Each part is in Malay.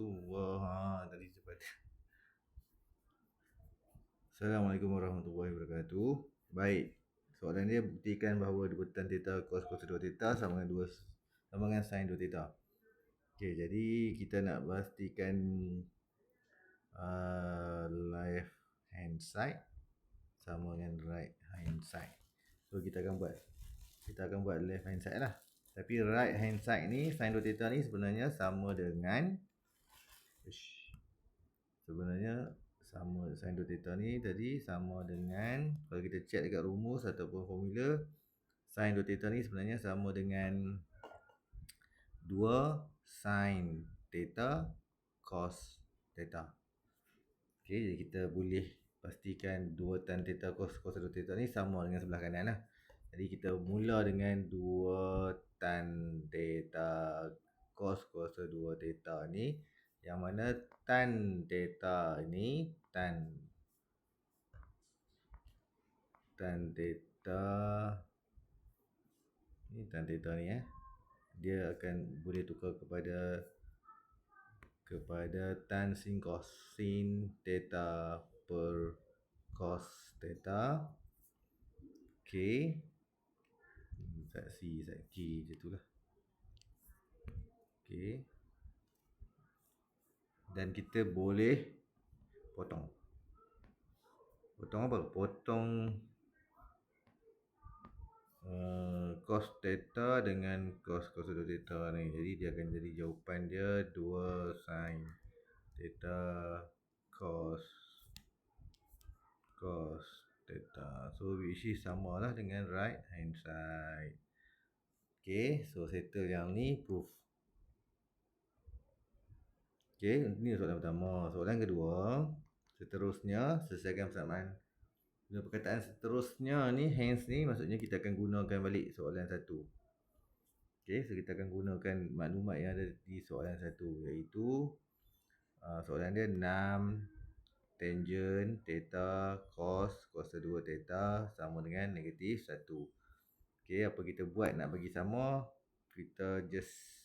Wah, ha, tadi cepat. Assalamualaikum warahmatullahi wabarakatuh. Baik. Soalan dia buktikan bahawa 2 tan theta cos cos 2 theta sama dengan 2 sama dengan sin 2 theta. Okey, jadi kita nak pastikan uh, left hand side sama dengan right hand side. So kita akan buat kita akan buat left hand side lah. Tapi right hand side ni sin 2 theta ni sebenarnya sama dengan Ush. sebenarnya sama sin 2 theta ni tadi sama dengan kalau kita check dekat rumus ataupun formula sin 2 theta ni sebenarnya sama dengan 2 sin theta cos theta. Okey, jadi kita boleh pastikan 2 tan theta cos cos 2 theta ni sama dengan sebelah kanan lah. Jadi kita mula dengan 2 tan theta cos cos 2 theta ni yang mana tan theta ni tan tan theta ni tan theta ni eh. Dia akan boleh tukar kepada kepada tan sin cos sin theta per cos theta okey saksi saksi je tu lah. Okey dan kita boleh potong. Potong apa? Potong uh, cos theta dengan cos cos 2 theta ni. Jadi dia akan jadi jawapan dia 2 sin theta cos cos theta so which is samalah dengan right hand side. Okay, so settle yang ni proof. Okay, ini soalan pertama. Soalan kedua, seterusnya selesaikan persamaan. Guna perkataan seterusnya ni, hence ni maksudnya kita akan gunakan balik soalan satu. Okay, so kita akan gunakan maklumat yang ada di soalan satu iaitu uh, soalan dia 6 tangent theta cos cos 2 theta sama dengan negatif 1. Okay, apa kita buat nak bagi sama? Kita just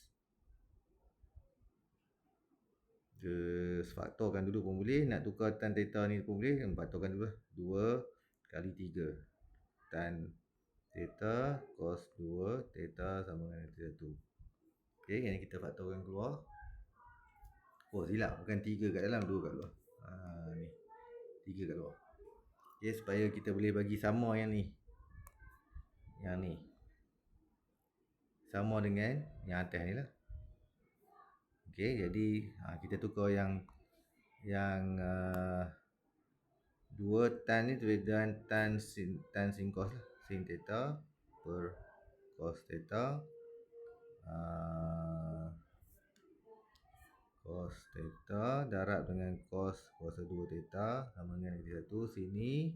Just faktorkan dulu pun boleh. Nak tukar tan theta ni pun boleh. Faktorkan dulu lah. 2 kali 3. Tan theta cos 2 theta sama dengan 1. Okey, yang kita faktorkan keluar. Oh, silap. Bukan 3 kat dalam, 2 kat luar. Ha, ni. 3 kat luar. Okey, supaya kita boleh bagi sama yang ni. Yang ni. Sama dengan yang atas ni lah. Okey, jadi ha, kita tukar yang yang uh, dua tan ni dengan tan sin tan sin cos lah. Sin theta per cos theta. Uh, cos theta darab dengan cos cos 2 theta sama dengan negatif 1 sini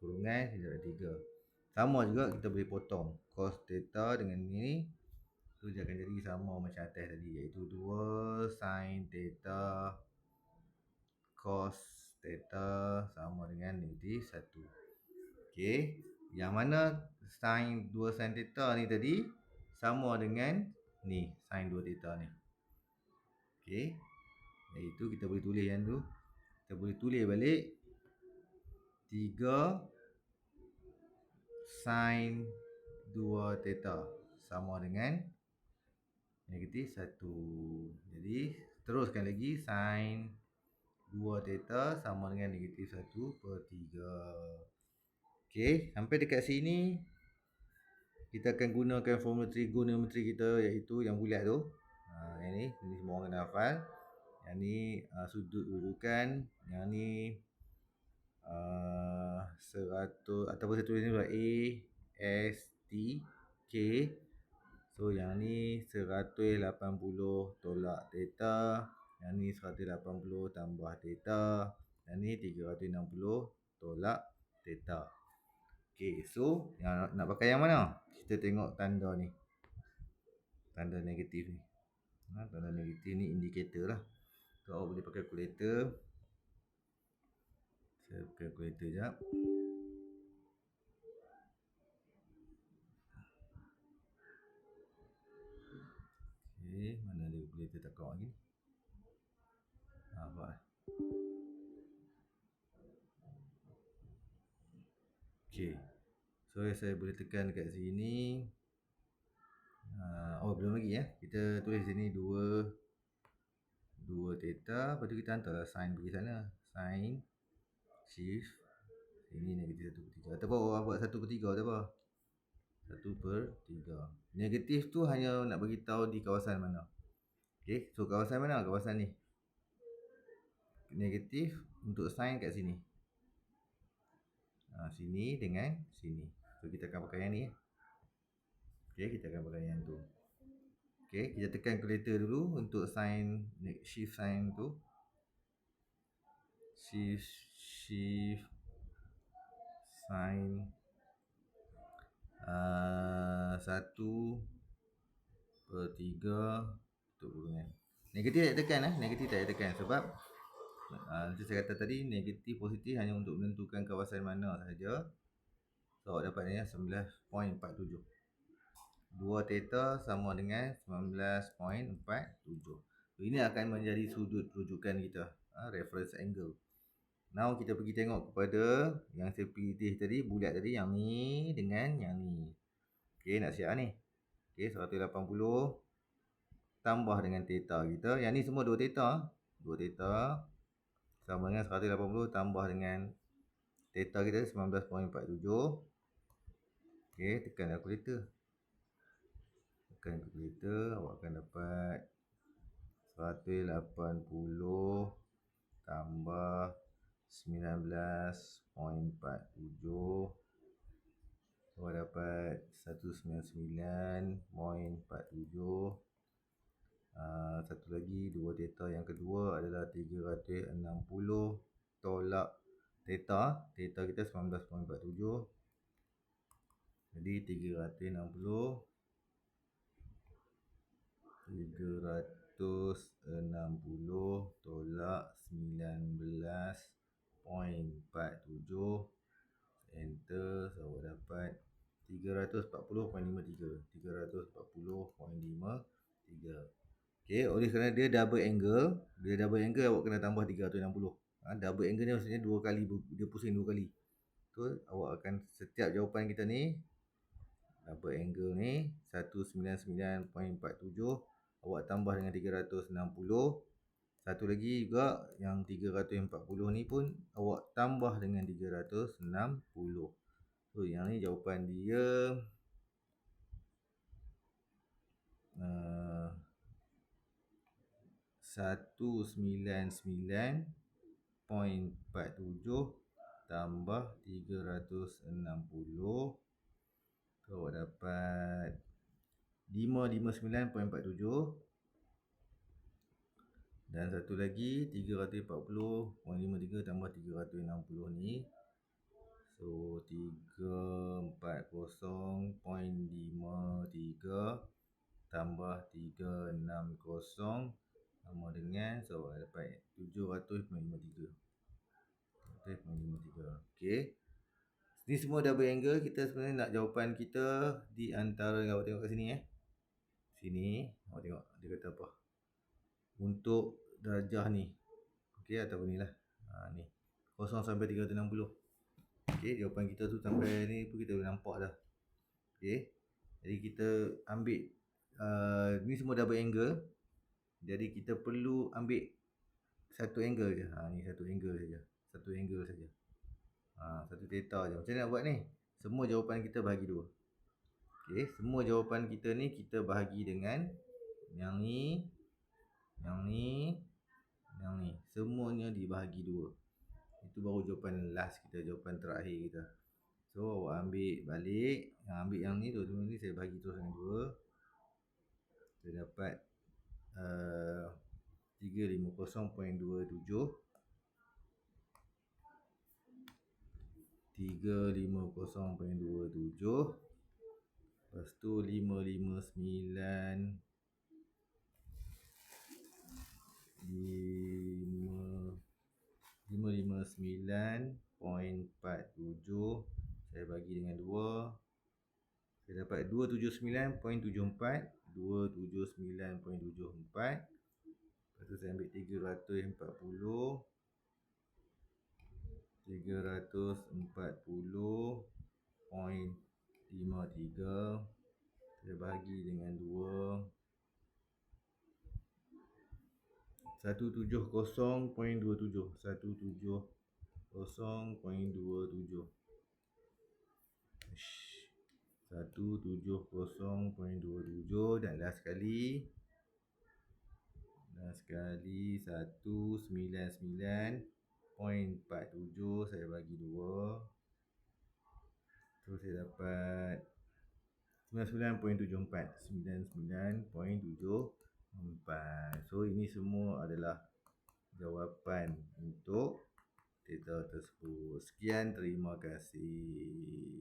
kurungan tidak 3 sama juga kita boleh potong cos theta dengan ini tu dia akan jadi sama macam atas tadi iaitu 2 sin theta cos theta sama dengan negatif 1 okey yang mana sin 2 sin theta ni tadi sama dengan ni sin 2 theta ni. Okey iaitu kita boleh tulis yang tu. Kita boleh tulis balik 3 sin 2 theta sama dengan negatif 1. Jadi teruskan lagi sin 2 theta sama dengan negatif 1 per 3. Okey, sampai dekat sini kita akan gunakan formula trigonometri kita iaitu yang bulat tu. Ha, yang ni, ini semua orang kena hafal. Yang ni uh, sudut dudukan, yang ni uh, 100 ataupun saya tulis ni A S T K So yang ni 180 tolak theta Yang ni 180 tambah theta Yang ni 360 tolak theta Okay so yang nak pakai yang mana? Kita tengok tanda ni. Tanda negatif ni. Ha, Tanda negatif ni indikator lah. So awak boleh pakai kalkulator. Saya pakai kalkulator sekejap Okey, mana ada boleh tak kau lagi? Ha, buat. Okey. So saya boleh tekan dekat sini. Uh, oh belum lagi ya. Kita tulis sini 2 2 theta. Lepas tu kita hantarlah sin pergi sana. Sin shift ini negatif 1 per 3. Ataupun orang buat 1 per 3 tak apa. 1 per 3. Negatif tu hanya nak bagi tahu di kawasan mana. Okey, so kawasan mana? Kawasan ni. Negatif untuk sin kat sini. Ha, sini dengan sini. So kita akan pakai yang ni. Okey, kita akan pakai yang tu. Okey, kita tekan calculator dulu untuk sin shift sin tu. Shift shift sin uh, satu per tiga untuk hubungan negatif tak tekan eh? Negatif tak tekan sebab uh, saya kata tadi negatif positif hanya untuk menentukan kawasan mana sahaja. So awak dapat ni 19.47 ya, 2 theta sama dengan 19.47 so, ini akan menjadi sudut rujukan kita uh, reference angle Now kita pergi tengok kepada yang saya pilih tadi, bulat tadi yang ni dengan yang ni. Okey, nak siap ni. Okey, 180 tambah dengan theta kita. Yang ni semua 2 theta. 2 theta sama dengan 180 tambah dengan theta kita 19.47. Okey, tekan kalkulator. Tekan kalkulator, awak akan dapat 180 tambah 19.47 Awak dapat 199.47 uh, Satu lagi dua theta yang kedua adalah 360 tolak theta Theta kita 19.47 Jadi 360 360 tolak 19 0.47 enter so awak dapat 340.53 340.53 Okay, oleh kerana dia double angle Dia double angle awak kena tambah 360 ha, Double angle ni maksudnya dua kali Dia pusing dua kali So awak akan setiap jawapan kita ni Double angle ni 199.47 Awak tambah dengan 360 satu lagi juga yang 340 ni pun awak tambah dengan 360. So yang ni jawapan dia uh, 199.47 tambah 360. So awak dapat 559.47 dan satu lagi 340.53 tambah 360 ni. So 340.53 tambah 360 sama dengan so dapat 700.53 700.53 okey. Ni semua double angle kita sebenarnya nak jawapan kita di antara awak tengok kat sini eh. Sini awak tengok dia kata apa? Untuk darjah ni. Okey ataupun ni lah. Ha, ni. 0 sampai 360 okey jawapan kita tu sampai ni pun kita boleh nampak dah. Okey jadi kita ambil uh, ni semua double angle. Jadi kita perlu ambil satu angle je. Ha, ni satu angle saja. Satu angle saja. Ha, satu theta je. Macam mana nak buat ni? Semua jawapan kita bahagi dua. Okey semua jawapan kita ni kita bahagi dengan yang ni yang ni yang ni semuanya dibahagi dua. Itu baru jawapan last kita jawapan terakhir kita. So awak ambil balik. Yang ambil yang ni tu semua ni saya bahagi terus dengan dua. Saya dapat uh, 350.27 350.27 Lepas tu 559 lima lima lima sembilan point empat tujuh. Saya bagi dengan dua. Saya dapat dua tujuh sembilan point tujuh empat dua tujuh sembilan point tujuh empat. Lepas tu tu saya ambil 340 340.53 saya bahagi dengan 2 170.27 170.27 170.27 dan last sekali. Last sekali 199 0.47 saya bagi 2 so saya dapat 99.74 99.74 so ini semua adalah jawapan untuk data tersebut. Sekian. Terima kasih